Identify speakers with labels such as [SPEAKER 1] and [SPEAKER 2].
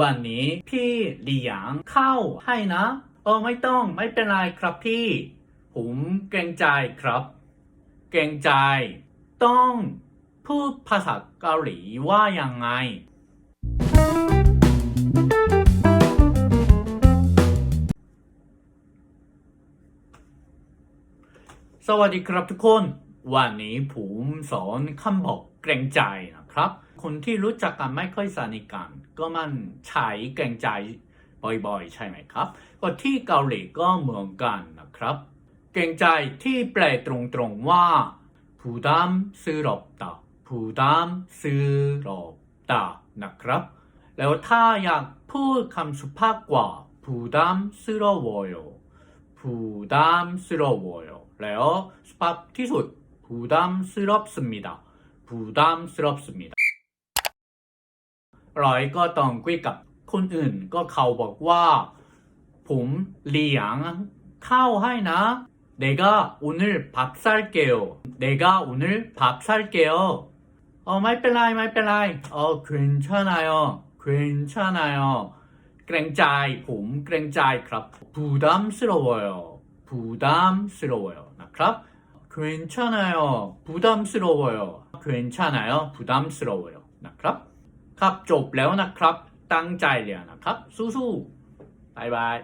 [SPEAKER 1] วันนี้พี่เลี้ยงเข้าให้นะเออไม่ต้องไม่เป็นไรครับพี่ ผมเกรงใจครับ เกรงใจ ต้องพูดภาษาเกาหลีว่ายังไง สวัสดีครับทุกคน วันนี้ผมสอนคำบอกเกรงใจนะครับ คนที่รู้จักกันไม่ค่อยสนิทกัน ก็มันใช้เกรงใจบ่อยๆ ใช่ไหมครับก็ที่เกาหลีก็เหมือนกันนะครับ เกรงใจที่แปลตรงๆว่าผู้ดามซื้อรบตาผู้ดาซื้อรบตานะครับ แล้วถ้าอยากพูดคำสุภาพกว่าผู้ดามซื้อรอบวอยผู้ดาซื้อรบวอยแล้วสุภาพที่สุด 부담스럽습니다 부담스럽습니다 ร้อยก็ต้องคุยกับคนอื่นก็เขาบอกว่า ผมเลี้ยงข้าวให้นะ 내가 오늘 밥 살게요. 내가 오늘 밥 살게요. 어, ไม่เป็นไรไม่เป็นไร 어, 괜찮아요. 괜찮아요. เกรงใจผมเกรงใจครับ 부담스러워요. 부담스러워요. นะครับ 괜찮아요. 부담스러워요. 괜찮아요. 부담스러워요. นะครับ ครับจบแล้วนะครับ ตั้งใจเรียนนะครับ สู้ๆบายบาย